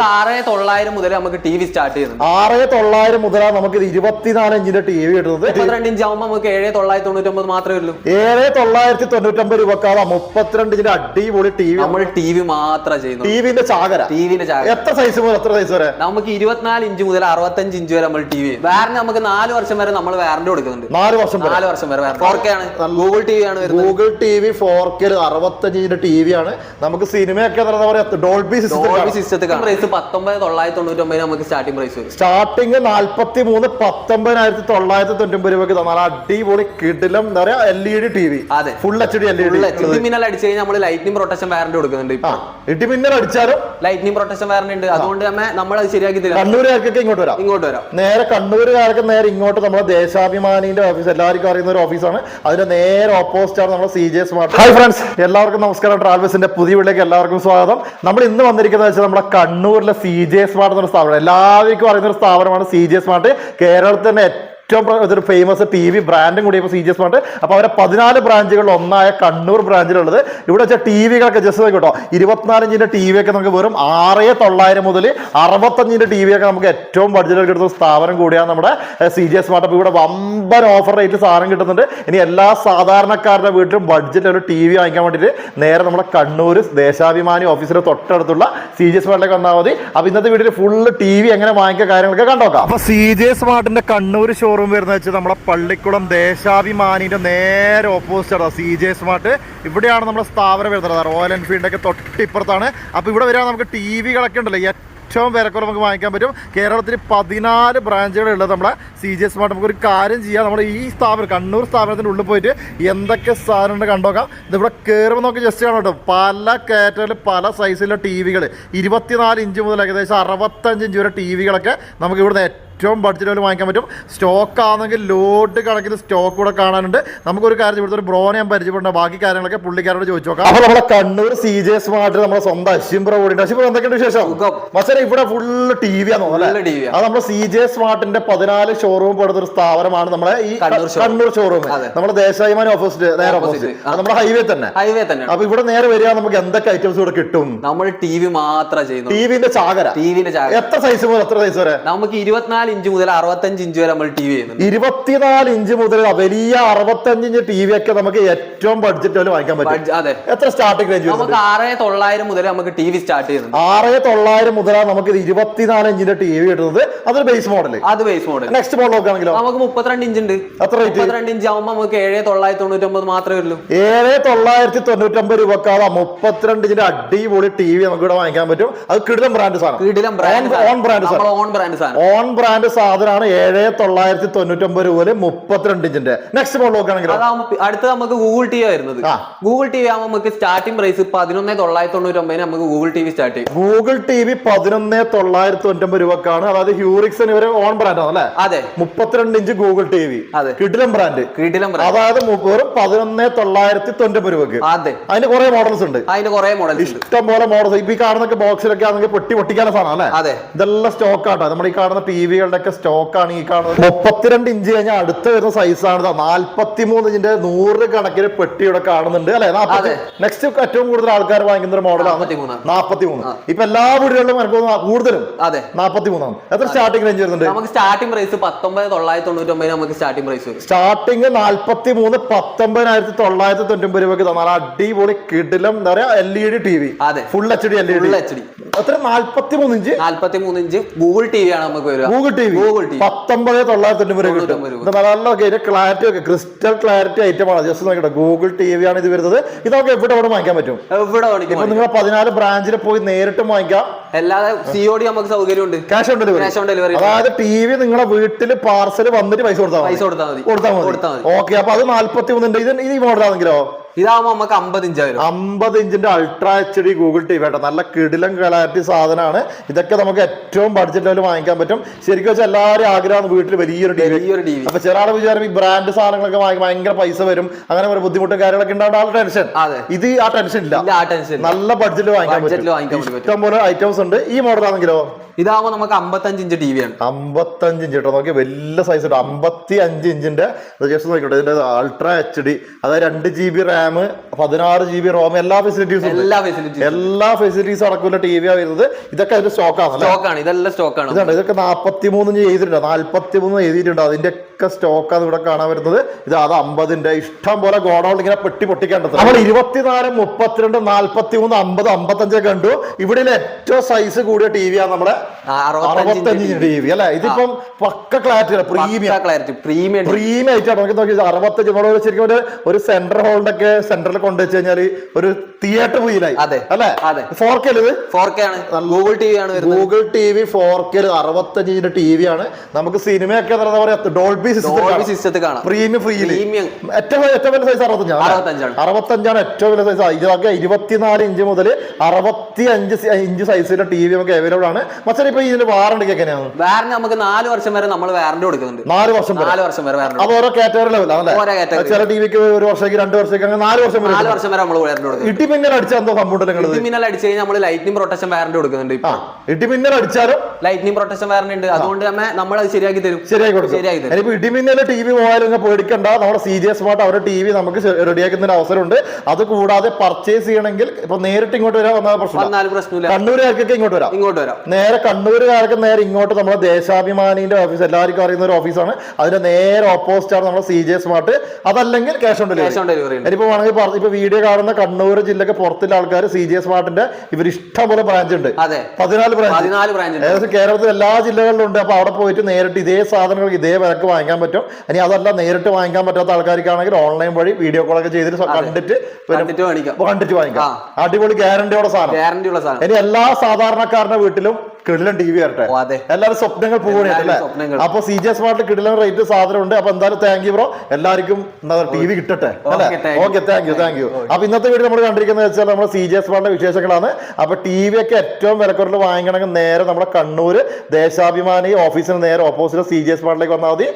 ആറ് തൊള്ളായിരം മുതൽ നമുക്ക് ടി വി സ്റ്റാർട്ട് ചെയ്യുന്നത് ആറ് തൊള്ളായിരം മുതലാണ് നമുക്ക് ഇത് ഇരുപത്തിനാല് ഇഞ്ചിന്റെ ടി വി കിട്ടുന്നത്. മുപ്പത്തിരണ്ട് ഇഞ്ച് ആകുമ്പോൾ നമുക്ക് ഏഴ് തൊള്ളായിരത്തി തൊണ്ണൂറ്റൊമ്പത് മാത്രമേ ഉള്ളൂ. ഏഴ് തൊള്ളായിരത്തി തൊണ്ണൂറ്റൊമ്പത് രൂപക്കാണ് മുപ്പത്തിരണ്ട് ഇഞ്ചിന്റെ അടിപൊളി ടി വി നമ്മൾ ടി വി മാത്രം ചെയ്യുന്നു ടിവിന്റെ ചാകര. ടി വിന്റെ ചാകര. എത്ര സൈസ് മുതൽ എത്ര സൈസ് വരെ? നമുക്ക് ഇരുപത്തിനാല് ഇഞ്ച് മുതൽ അറുപത്തഞ്ച് ഇഞ്ച് വരെ നമ്മൾ ടി വി വേറെ നമുക്ക് നാല് വർഷം വരെ നമ്മൾ വാറന്റി കൊടുക്കുന്നുണ്ട്. നാല് വർഷം നാല് വർഷം വരെ ഫോർ കെ ആണ്. ഗൂഗിൾ ടി വി ആണ് Google T V four K അറുപത്തഞ്ച് ഇഞ്ചിന്റെ ടി വി ആണ്. നമുക്ക് സിനിമയൊക്കെ ഡോൾബി സിസ്റ്റം സിസ്റ്റത്തിൽ പ്രൈസ് പത്തൊമ്പത് തൊള്ളായിരത്തി തൊണ്ണൂറ്റൊമ്പത് നമുക്ക് സ്റ്റാർട്ടിംഗ് പ്രൈസ് വരും. സ്റ്റാർട്ടിങ് നാല്പത്തി മൂന്ന് പത്തൊമ്പതിനായിരത്തി തൊള്ളായിരത്തി തൊണ്ണൂറ്റി രൂപയ്ക്ക് തന്നാൽ അടിപൊളി കിടിലം എന്താ പറയാ L E D T V അതെ. Full H D L E D അടിച്ചു കഴിഞ്ഞാൽ നമ്മൾ ലൈറ്റിംഗ് പ്രൊട്ടക്ഷൻ വാറന്റ് കൊടുക്കുന്നുണ്ട് ആ ഇടിമിന്നൽ അടിച്ചാലും ലൈറ്റിംഗ് പ്രൊട്ടക്ഷൻ വാറന്റ് ഉണ്ട്. അതുകൊണ്ട് തന്നെ നമ്മൾ അത് ശരിയാക്കി തരാം കണ്ണൂരുകാർക്കൊക്കെ ഇങ്ങോട്ട് വരാം. ഇങ്ങോട്ട് വരാം. നേരെ കണ്ണൂരുകാർക്ക് നേരെ ഇങ്ങോട്ട് നമ്മുടെ ദേശാഭിമാനിന്റെ ഓഫീസ് എല്ലാവർക്കും അറിയുന്ന ഒരു ഓഫീസാണ് അതിന്റെ നേരെ ഓപ്പോസിറ്റ് ആണ് നമ്മുടെ C J smart hi friends എല്ലാവർക്കും നമസ്കാരം. ട്രാവൽസിന്റെ പുതിയ വീട്ടിലേക്ക് എല്ലാവർക്കും സ്വാഗതം. നമ്മൾ ഇന്ന് വന്നിരിക്കുന്നത് വെച്ചാൽ നമ്മുടെ കണ്ണൂരിലെ സി ജെ സ്മാർട്ട് എന്നൊരു സ്ഥാപനം. എല്ലാവർക്കും അറിയുന്ന ഒരു സ്ഥാപനമാണ് സി ജെ സ്മാർട്ട്. കേരളത്തിൽ തന്നെ ഏറ്റവും ഇതൊരു ഫേമസ് ടി വി ബ്രാൻഡും കൂടി ഇപ്പോൾ സി ജി സ്മാർട്ട് അപ്പോൾ അവരെ പതിനാല് ബ്രാഞ്ചുകളിൽ ഒന്നായ കണ്ണൂർ ബ്രാഞ്ചിലുള്ളത് ഇവിടെ വെച്ചാൽ ടി വികളൊക്കെ ജസ്റ്റ് കേട്ടോ. ഇരുപത്തിനാലഞ്ചിന്റെ ടി വി ഒക്കെ നമുക്ക് വെറും ആറേ തൊള്ളായിരം മുതൽ അറുപത്തഞ്ചിന്റെ ടി വി ഒക്കെ നമുക്ക് ഏറ്റവും ബഡ്ജറ്റിൽ കിട്ടുന്ന സ്ഥാപനം കൂടിയാണ് നമ്മുടെ സി ജി സ്മാർട്ട് അപ്പോൾ ഇവിടെ വമ്പൻ ഓഫർ റേറ്റ് സാധനം കിട്ടുന്നുണ്ട്. ഇനി എല്ലാ സാധാരണക്കാരുടെ വീട്ടിലും ബഡ്ജറ്റ് ഒരു ടി വി വാങ്ങിക്കാൻ വേണ്ടിയിട്ട് നേരെ നമ്മുടെ കണ്ണൂർ ദേശാഭിമാനി ഓഫീസിൽ തൊട്ടടുത്തുള്ള സി ജി സ്മാർട്ടിലേക്ക് വന്നാൽ മതി. അപ്പോൾ ഇന്നത്തെ വീട്ടിൽ ഫുള്ള് ടി വി എങ്ങനെ വാങ്ങിക്കുക കാര്യങ്ങളൊക്കെ കണ്ടോക്കാം. അപ്പോൾ സി ജി സ്മാർട്ടിന്റെ കണ്ണൂർ ഷോറൂം വരുന്നത് വെച്ചാൽ നമ്മുടെ പള്ളിക്കുളം ദേശാഭിമാനിന്റെ നേരെ ഓപ്പോസിറ്റ് സി ജെ സ്മാർട്ട് ഇവിടെയാണ് നമ്മുടെ സ്ഥാപനം വരുന്നത്. റോയൽ എൻഫീൽഡിന്റെ ഒക്കെ തൊട്ടിപ്പുറത്താണ്. അപ്പോൾ ഇവിടെ വരാൻ നമുക്ക് ടി വികളൊക്കെ ഉണ്ടല്ലോ. ഏറ്റവും വിലക്കുറവ് നമുക്ക് വാങ്ങിക്കാൻ പറ്റും. കേരളത്തിൽ പതിനാല് ബ്രാഞ്ചുകളുള്ളത് നമ്മുടെ സി ജി സ്മാർട്ട് നമുക്കൊരു കാര്യം ചെയ്യാം. നമ്മുടെ ഈ സ്ഥാപനം കണ്ണൂർ സ്ഥാപനത്തിന്റെ ഉള്ളിൽ പോയിട്ട് എന്തൊക്കെ സാധനം ഉണ്ട് കണ്ടോക്കാം ഇതിവിടെ കയറുമ്പോൾ നമുക്ക് ജസ്റ്റ് കാണാം കേട്ടോ. പല കാറ്റഗറിയിൽ പല സൈസിലുള്ള ടി വികൾ ഇരുപത്തിനാല് ഇഞ്ച് മുതൽ ഏകദേശം അറുപത്തഞ്ച് ഇഞ്ച് വരെ ടി വികളൊക്കെ നമുക്ക് ഇവിടുന്ന് ഏറ്റവും ബഡ്ജറ്റ് ബഡ്ജറ്റിൽ വാങ്ങിക്കാൻ പറ്റും. സ്റ്റോക്ക് ആണെങ്കിൽ ലോഡ് കണക്കിന് സ്റ്റോക്ക് കൂടെ കാണാനുണ്ട്. നമുക്കൊരു കാര്യം ഇവിടുത്തെ ഒരു ബ്രോനെ ഞാൻ പരിചയപ്പെടേണ്ട ബാക്കി കാര്യങ്ങളൊക്കെ പുള്ളിക്കാരോട് ചോദിച്ചു നോക്കാം അപ്പോൾ നമ്മുടെ കണ്ണൂർ സി ജെ സ്മാർട്ട് നമ്മുടെ സ്വന്തം അശ്വിംബ്ര കൂടി അശ്വിംബ്ര എന്തൊക്കെയുണ്ട് വിശേഷം? സുഖം. മച്ചാനെ ഇവിടെ ഫുള്ള് ടി വി ആണോ അല്ലെ? അത് നമ്മുടെ സി ജെ സ്മാർട്ടിന്റെ പതിനാല് ഷോറൂം പെടുന്ന ഒരു സ്ഥാപനമാണ് നമ്മുടെ ഈ കണ്ണൂർ കണ്ണൂർ ഷോറൂം. നമ്മുടെ ദേശാഭിമാനി ഓപ്പോസിറ്റ് നേരെ. ഓപ്പോസിറ്റ് അത് നമ്മുടെ ഹൈവേ തന്നെ. ഹൈവേ തന്നെ. അപ്പൊ ഇവിടെ നേരെ വരിക നമുക്ക് എന്തൊക്കെ ഐറ്റംസ് ഇവിടെ കിട്ടും? നമ്മൾ ടി വി മാത്രം ചെയ്യുന്നു ടിവിന്റെ ചാകര. ടിവിന്റെ ചാകര. എത്ര സൈസ് മുതൽ എത്ര സൈസ് വരെ? നമുക്ക് ഇരുപത്തിനാല് ഇഞ്ച് മുതൽ അറുപത്തഞ്ച് ഇഞ്ച് വരെ നമ്മൾ ടി വി ചെയ്യുന്നുണ്ട്. ഇരുപത്തിനാല് ഇഞ്ച് മുതൽ വലിയ അറുപത്തഞ്ച് ഇഞ്ച് ടി വി ഒക്കെ നമുക്ക് ഏറ്റവും ബഡ്ജറ്റ് വാങ്ങിക്കാൻ പറ്റും. അതെ. എത്ര സ്റ്റാർട്ടിംഗ് റേഞ്ച് നമുക്ക് ആറ് തൊള്ളായിരം മുതൽ നമുക്ക് ടി വി സ്റ്റാർട്ട് ചെയ്യുന്നുണ്ട്. ആറ് തൊള്ളായിരം മുതലാണ് നമുക്ക് ഇരുപത്തിനാല് ഇഞ്ചിന്റെ ടി വി കിട്ടുന്നത്. അതൊരു ബേസ് മോഡൽ അത് ബേസ് മോഡൽ നെക്സ്റ്റ് മോഡൽ നോക്കുകയാണെങ്കിലോ? നമുക്ക് മുപ്പത്തിരണ്ട് ഇഞ്ച് ഉണ്ട്. എത്ര റേറ്റ് മുപ്പത്തിരണ്ട് ഇഞ്ച് ആവുമ്പോൾ നമുക്ക് ഏഴ് തൊള്ളായിരത്തി തൊണ്ണൂറ്റൊമ്പത് മാത്രമേ ഉള്ളൂ. ഏഴ് തൊള്ളായിരത്തി തൊണ്ണൂറ്റൊമ്പത് രൂപക്കാതെ മുപ്പത്തിരണ്ട് ഇഞ്ചിന്റെ അടിപൊളി ടി വി നമുക്ക് ഇവിടെ വാങ്ങിക്കാൻ പറ്റും. അത് കിടിലം ബ്രാൻഡ് സാധനം. കിടിലം ബ്രാൻഡ് ഓൺ ബ്രാൻഡ് സാധനം. ഓൺ ബ്രാൻഡ് സാധനം. ഓൺ ബ്രാൻഡ് സാധനമാണ് ഏഴ് തൊള്ളായിരത്തി തൊണ്ണൂറ്റൊമ്പത് രൂപ മുപ്പത്തിരണ്ട് ഇഞ്ചിന്റെ. നെക്സ്റ്റ് മോഡൽ നോക്കുകയാണെങ്കിൽ അടുത്ത് നമുക്ക് ഗൂഗിൾ ടി വി വരുന്നത്. ഗൂഗിൾ ടി വി ആവുമ്പോൾ നമുക്ക് സ്റ്റാർട്ടിംഗ് പ്രൈസ് പതിനൊന്ന് തൊള്ളായിരത്തി തൊണ്ണൂറ്റൊമ്പതിന് നമുക്ക് ഗൂഗിൾ ടി വി സ്റ്റാർട്ട് ചെയ്യും. ഗൂഗിൾ ടി വി പതിനൊന്ന് തൊള്ളായിരത്തി തൊണ്ണൂറ്റൊമ്പത് രൂപക്കാണ്. അതായത് ഹ്യൂറിക്സൺ ഇവരെ ഓൺ ബ്രാൻഡ് ആണ് അല്ലേ? അതെ. മുപ്പത്തിരണ്ട് ഇഞ്ച് ഗൂഗിൾ ടി വി. കിടിലം ബ്രാൻഡ് കിഡിലം ബ്രാൻഡ് അതായത് വെറും പതിനൊന്ന് തൊള്ളായിരത്തി തൊണ്ണൂറ്റൊമ്പത് രൂപക്ക്. അതെ. അതിന് കുറെ മോഡൽസ് ഉണ്ട്. അതിന് കുറെ മോഡൽസ് ഉണ്ട്. ഇഷ്ടം പോലെ മോഡൽസ് ഇപ്പൊ ഈ കാണുന്ന ബോക്സിലൊക്കെ ആണെങ്കിൽ പൊട്ടി പൊട്ടിക്കാനുള്ള സാധനം അല്ലേ? അതെ. ഇതെല്ലാം സ്റ്റോക്ക് ആട്ടോ. നമ്മൾ ഈ കാണുന്ന ടി വികളുടെ ഒക്കെ സ്റ്റോക്ക് ആണ് ഈ കാണുന്നത്. മുപ്പത്തിരണ്ട് ഇഞ്ച് കഴിഞ്ഞാൽ അടുത്ത് വരുന്ന സൈസാണ് നാല്പത്തി മൂന്ന് ഇഞ്ചിന്റെ നൂറ് കണക്കിന് പെട്ടി ഇവിടെ കാണുന്നുണ്ട് അല്ലെ. നെക്സ്റ്റ് ഏറ്റവും കൂടുതൽ ആൾക്കാർ വാങ്ങിക്കുന്ന ഒരു മോഡലാണ്. നാൽപ്പത്തി മൂന്ന് ഇപ്പൊ എല്ലാ വീടുകളിലും എനിക്ക് കൂടുതലും അതെ. നാൽപ്പത്തി മൂന്നാണ് എത്ര സ്റ്റാർട്ടിംഗ് റേഞ്ച് വരുന്നുണ്ട്? നമുക്ക് സ്റ്റാർട്ടിംഗ് പ്രൈസ് പത്തൊമ്പത് തൊള്ളായിരത്തി തൊണ്ണൂറ്റൊമ്പതിന് നമുക്ക് സ്റ്റാർട്ടിംഗ് പ്രൈസ് സ്റ്റാർട്ടിംഗ് നാല്പത്തി മൂന്ന് പത്തൊമ്പതിനായിരത്തി തൊള്ളായിരത്തി തൊണ്ണൂറ്റി രൂപയ്ക്ക് തന്നാൽ അടിപൊളി കിടിലം എന്താ പറയാ L E D T V അതെ. Full H D L E D H D എത്ര? നാല്പത്തി മൂന്ന് ഇഞ്ച്? നാല്പത്തി മൂന്ന് ഇഞ്ച് ഗൂഗിൾ ടി വി ആണ് നമുക്ക് വരിക. ഗൂഗിൾ ടി വി പത്തൊമ്പത് തൊള്ളായിരത്തി തൊണ്ണൂറ് രൂപ കിട്ടും. നല്ല ഇതിന്റെ ക്ലാരിറ്റി ഒക്കെ ക്രിസ്റ്റൽ ക്ലാരിറ്റി ഐറ്റം ആണ്. ജസ്റ്റ് നോക്കട്ടെ ഗൂഗിൾ ടി വി ആണ് ഇത് വരുന്നത്. ഇതൊക്കെ എവിടെ എവിടെ വാങ്ങിക്കാൻ പറ്റും. എവിടെ വാങ്ങിക്കും ഇപ്പൊ നിങ്ങൾ പതിനാല് ബ്രാഞ്ചിൽ പോയി നേരിട്ട് വാങ്ങിക്കാം. അല്ലാതെ സി ഒ ഡി നമുക്ക് സൗകര്യമുണ്ട്. Cash on delivery cash on delivery അതായത് ടി വി നിങ്ങളെ വീട്ടിൽ പാർസൽ വന്നിട്ട് പൈസ കൊടുത്താൽ പൈസ കൊടുത്താൽ മതി. കൊടുത്താൽ മതി. ഓക്കെ അപ്പൊ അത് നാല്പത്തി മൂന്നുണ്ട് ഇത് ഈ മോഡലാണെങ്കിലോ ഇതാവുമ്പോ നമുക്ക് അമ്പത് ഇഞ്ച് വരും. അമ്പത് ഇഞ്ചിന്റെ ultra H D Google T V കേട്ടോ. നല്ല കിടിലം ക്ലാരിറ്റി സാധനമാണ്. ഇതൊക്കെ നമുക്ക് ഏറ്റവും ബഡ്ജറ്റ് ലെവൽ വാങ്ങിക്കാൻ പറ്റും. ശരിക്കും വെച്ചാൽ എല്ലാവരും ആഗ്രഹമാണ് വീട്ടിൽ വലിയൊരു ടി വി വലിയൊരു ടി വി അപ്പൊ ചില ആളെ വിചാരം ഈ ബ്രാൻഡ് സാധനങ്ങളൊക്കെ വാങ്ങി ഭയങ്കര പൈസ വരും. അങ്ങനെ ഒരു ബുദ്ധിമുട്ടും കാര്യങ്ങളൊക്കെ ഉണ്ടാവും ആ ടെൻഷൻ ഇത് ആ ടെൻഷൻ ഇല്ല. ആ ടെൻഷൻ നല്ല ബഡ്ജറ്റിൽ വാങ്ങിക്കാൻ പറ്റും. വാങ്ങിക്കാൻ പറ്റും. ഇഷ്ടം പോലെ ഐറ്റംസ് ഉണ്ട്. ഈ മോഡൽ ആണെങ്കിലോ? ഇതാവുമ്പോ നമുക്ക് അമ്പത്തഞ്ച് ഇഞ്ച് ടി വി ആണ്. അമ്പത്തഞ്ച് ഇഞ്ച് കേട്ടോ. നോക്കി വലിയ സൈസ് ഉണ്ട് അമ്പത്തി അഞ്ച് ഇഞ്ചിന്റെ ജസ്റ്റ് നോക്കിക്കോട്ടെ. ഇതിന്റെ അൾട്രാ എച്ച് ഡി അതായത് രണ്ട് ജി ബി റാം റാം പതിനാറ് ജി ബി റോം എല്ലാ ഫെസിലിറ്റീസും എല്ലാ ഫെസിലിറ്റീസും എല്ലാ ഫെസിലിറ്റീസും അടക്കമുള്ള ടി വി വരുന്നത്. ഇതൊക്കെ അതിന്റെ സ്റ്റോക്ക് ആണല്ലേ? സ്റ്റോക്കാണ് ഇതെല്ലാം സ്റ്റോക്കാണ് ഇതാണ്. ഇതൊക്കെ നാൽപ്പത്തി മൂന്ന് ചെയ്തിട്ടുണ്ട്. നാൽപ്പത്തി മൂന്ന് എഴുതിയിട്ടുണ്ട്. അതിന്റെ ഒക്കെ സ്റ്റോക്കാണ് ഇവിടെ കാണാൻ വരുന്നത്. ഇത് അത് അമ്പതിന്റെ ഇഷ്ടം പോലെ ഗോഡൗൺ ഇങ്ങനെ പെട്ടി പൊട്ടിക്കേണ്ടത്. നമ്മൾ ഇരുപത്തിനാല് മുപ്പത്തിരണ്ട് നാല്പത്തി മൂന്ന് അമ്പത് അമ്പത്തഞ്ച് കണ്ടു. ഇവിടെ ഏറ്റവും സൈസ് കൂടിയ ടി വി ആണ് നമ്മുടെ അറുപത്തഞ്ച് ടി വി അല്ലെ? ഇതിപ്പം പക്ക ക്ലാരിറ്റി അല്ല? പ്രീമിയം ക്ലാരിറ്റി പ്രീമിയം പ്രീമിയം ആയിട്ടാണ് നമുക്ക് നോക്കി അറുപത്തഞ്ച് നമ്മൾ ശരിക്കും ഒരു ഒരു സെന്റർ ഹോളിന്റെ ഒക്കെ സെന്ററിൽ കൊണ്ടുവച്ച് കഴിഞ്ഞാൽ ഒരു തിയേറ്റർ ഫീലായി അതെ. അല്ലെ. ഫോർ കെ ഇത്? ഫോർ കെ ആണ്. ഗൂഗിൾ ടി വി ആണ് Google T V four K അറുപത്തഞ്ചിന്റെ T V ആണ്. നമുക്ക് സിനിമയൊക്കെ എന്താ പറയാ ഡോൾബി ഡോൾബി സിസ്റ്റത്തിൽ കാണാം. പ്രീമിയം ഏറ്റവും ഏറ്റവും വലിയ സൈസ് അറുപത്തഞ്ചാണ്. ഏറ്റവും വലിയ സൈസ് ഇതൊക്കെ ഇരുപത്തിനാല് ഇഞ്ച് മുതൽ അറുപത്തി അഞ്ച് ഇഞ്ച് സൈസിലെ ടി വി നമുക്ക് അവൈലബിൾ ആണ്. മച്ചാൻ ഇപ്പൊ ഇതിന്റെ വാറണ്ടി എങ്ങനെയാണ്? വാറണ്ടി നമുക്ക് നാല് വർഷം വരെ നമ്മൾ വാറണ്ടി കൊടുക്കുന്നുണ്ട്. നാല് വർഷം നാല് വർഷം വരെ അത് ഓരോ കാറ്റഗറി ലെവലാണ് ടി ചില ടിവിക്ക് ഒരു വർഷത്തേക്ക് രണ്ട് വർഷത്തേക്ക് അങ്ങനെ നാല് വർഷം നാല് വർഷം വരെ നമ്മൾ വാറണ്ടി കൊടുക്കും അടിച്ചാൽ എന്തോ സംഭവം നിങ്ങൾ ഇടിമിന്നൽ അടിച്ചു കഴിഞ്ഞാൽ നമ്മൾ ലൈറ്റിംഗ് പ്രൊട്ടക്ഷൻ വാറണ്ടി കൊടുക്കുന്നുണ്ട് ഇട്ടി ഇടിമിന്നൽ അടിച്ചാലും ലൈറ്റിംഗ് പ്രൊട്ടക്ഷൻ വാറണ്ടി ഉണ്ട്. അതുകൊണ്ട് തന്നെ നമ്മൾ അത് ശരിയാക്കി തരും. ശരിയാക്കി കൊടുക്കും. ശരിയാക്കി തരും. ഇടിമിന്നൽ ടി വി മൊബൈൽ ഒന്നും പേടിക്കണ്ട. നമ്മുടെ സി ജി എസ് സ്മാർട്ട് അവരുടെ ടി വി നമുക്ക് ഒരു അവസരമുണ്ട്. അത് കൂടാതെ പർച്ചേസ് ചെയ്യണമെങ്കിൽ ഇപ്പൊ നേരിട്ട് ഇങ്ങോട്ട് വരാൻ വന്നാൽ പ്രശ്നമില്ല. കണ്ണൂരുകാർക്കൊക്കെ ഇങ്ങോട്ട് വരാം. ഇങ്ങോട്ട് വരാം. നേരെ കണ്ണൂരുകാർക്ക് നേരെ ഇങ്ങോട്ട് നമ്മുടെ ദേശാഭിമാനിന്റെ ഓഫീസ് എല്ലാവർക്കും അറിയുന്ന ഒരു ഓഫീസാണ് അതിന്റെ നേരെ ഓപ്പോസിറ്റ് ആണ് നമ്മുടെ സി ജെ സ്മാർട്ട്. അതല്ലെങ്കിൽ ക്യാഷ് ഓൺ ഡെലിവറി ഇനിയിപ്പോ വേണമെങ്കിൽ ഇപ്പൊ വീഡിയോ കാണുന്ന കണ്ണൂർ ജില്ലക്ക് പുറത്തുള്ള ആൾക്കാർ സി ജി സ്മാർട്ടിന്റെ ഇവർ ഇഷ്ടംപോലെ ബ്രാഞ്ച് ഉണ്ട്. പതിനാല് ബ്രാഞ്ച് ഏകദേശം കേരളത്തിൽ എല്ലാ ജില്ലകളിലും ഉണ്ട്. അപ്പൊ അവിടെ പോയിട്ട് നേരിട്ട് ഇതേ സാധനങ്ങൾ ഇതേ വിലക്ക് വാങ്ങിക്കാൻ പറ്റും. ഇനി അതല്ല നേരിട്ട് വാങ്ങിക്കാൻ പറ്റാത്ത ആൾക്കാർക്കാണെങ്കിൽ ഓൺലൈൻ വഴി വീഡിയോ കോളൊക്കെ ചെയ്തിട്ട് കണ്ടിട്ട് കണ്ടിട്ട് വാങ്ങിക്കാം. അടിപൊളി ഗ്യാരണ്ടിയോടെ സാധനം. ഗ്യാരണ്ടിയുള്ള സാധനം. ഇനി എല്ലാ സാധാരണക്കാരുടെ വീട്ടിലും കിടിലൻ ടി വി വരട്ടെ എല്ലാവരും സ്വപ്നങ്ങൾ പോകണല്ലേ. അപ്പൊ സി ജി എസ് മാർട്ടിൽ കിടിലൻ റേറ്റ് സാധനം ഉണ്ട് അപ്പൊ എന്തായാലും താങ്ക് യു ബ്രോ എല്ലാവർക്കും എന്താ ടി വി കിട്ടട്ടെ. അല്ലെ. Okay thank you thank you അപ്പൊ ഇന്നത്തെ വീഡിയോ നമ്മൾ കണ്ടിരിക്കുന്നത് വെച്ചാൽ നമ്മൾ സി ജി എസ് മാർട്ടിന്റെ വിശേഷങ്ങളാണ്. അപ്പൊ ടി വി ഒക്കെ ഏറ്റവും വിലക്കുറവിൽ വാങ്ങിക്കണമെങ്കിൽ നേരെ നമ്മുടെ കണ്ണൂര് ദേശാഭിമാനി ഓഫീസിന് നേരെ ഓപ്പോസിറ്റ് സി ജി എസ് മാർട്ടിലേക്ക് വന്നാൽ മതി.